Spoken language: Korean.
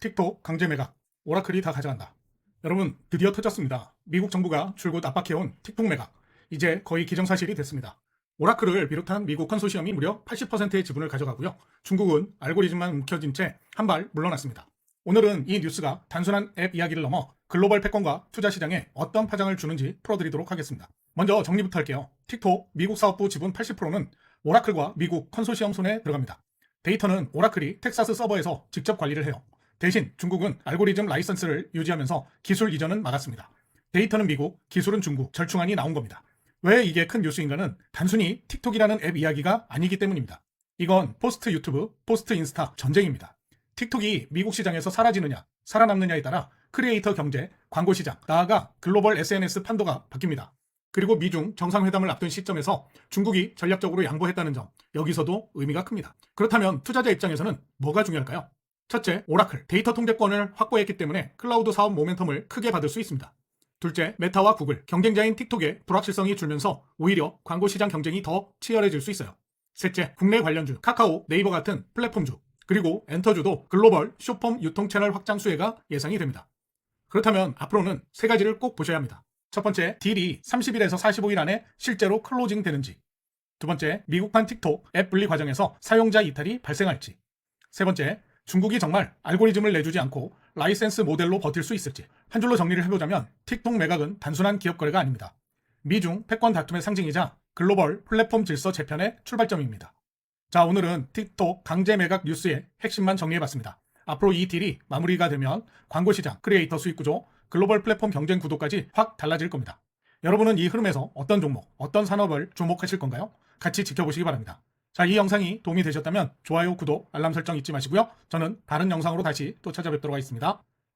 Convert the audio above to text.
틱톡 강제 매각, 오라클이 다 가져간다. 여러분, 드디어 터졌습니다. 미국 정부가 줄곧 압박해온 틱톡 매각. 이제 거의 기정사실이 됐습니다. 오라클을 비롯한 미국 컨소시엄이 무려 80%의 지분을 가져가고요. 중국은 알고리즘만 움켜쥔 채 한 발 물러났습니다. 오늘은 이 뉴스가 단순한 앱 이야기를 넘어 글로벌 패권과 투자 시장에 어떤 파장을 주는지 풀어드리도록 하겠습니다. 먼저 정리부터 할게요. 틱톡 미국 사업부 지분 80%는 오라클과 미국 컨소시엄 손에 들어갑니다. 데이터는 오라클이 텍사스 서버에서 직접 관리를 해요. 대신 중국은 알고리즘 라이선스를 유지하면서 기술 이전은 막았습니다. 데이터는 미국, 기술은 중국, 절충안이 나온 겁니다. 왜 이게 큰 뉴스인가는 단순히 틱톡이라는 앱 이야기가 아니기 때문입니다. 이건 포스트 유튜브, 포스트 인스타 전쟁입니다. 틱톡이 미국 시장에서 사라지느냐, 살아남느냐에 따라 크리에이터 경제, 광고 시장, 나아가 글로벌 SNS 판도가 바뀝니다. 그리고 미중 정상회담을 앞둔 시점에서 중국이 전략적으로 양보했다는 점, 여기서도 의미가 큽니다. 그렇다면 투자자 입장에서는 뭐가 중요할까요? 첫째, 오라클, 데이터 통제권을 확보했기 때문에 클라우드 사업 모멘텀을 크게 받을 수 있습니다. 둘째, 메타와 구글, 경쟁자인 틱톡의 불확실성이 줄면서 오히려 광고 시장 경쟁이 더 치열해질 수 있어요. 셋째, 국내 관련주, 카카오, 네이버 같은 플랫폼주, 그리고 엔터주도 글로벌 쇼폼 유통 채널 확장 수혜가 예상이 됩니다. 그렇다면 앞으로는 세 가지를 꼭 보셔야 합니다. 첫 번째, 딜이 30일에서 45일 안에 실제로 클로징 되는지. 두 번째, 미국판 틱톡 앱 분리 과정에서 사용자 이탈이 발생할지. 세 번째, 중국이 정말 알고리즘을 내주지 않고 라이센스 모델로 버틸 수 있을지. 한 줄로 정리를 해보자면 틱톡 매각은 단순한 기업 거래가 아닙니다. 미중 패권 다툼의 상징이자 글로벌 플랫폼 질서 재편의 출발점입니다. 자, 오늘은 틱톡 강제 매각 뉴스의 핵심만 정리해봤습니다. 앞으로 이 딜이 마무리가 되면 광고 시장, 크리에이터 수익 구조, 글로벌 플랫폼 경쟁 구도까지 확 달라질 겁니다. 여러분은 이 흐름에서 어떤 종목, 어떤 산업을 주목하실 건가요? 같이 지켜보시기 바랍니다. 자, 이 영상이 도움이 되셨다면 좋아요, 구독, 알람 설정 잊지 마시고요. 저는 다른 영상으로 다시 또 찾아뵙도록 하겠습니다.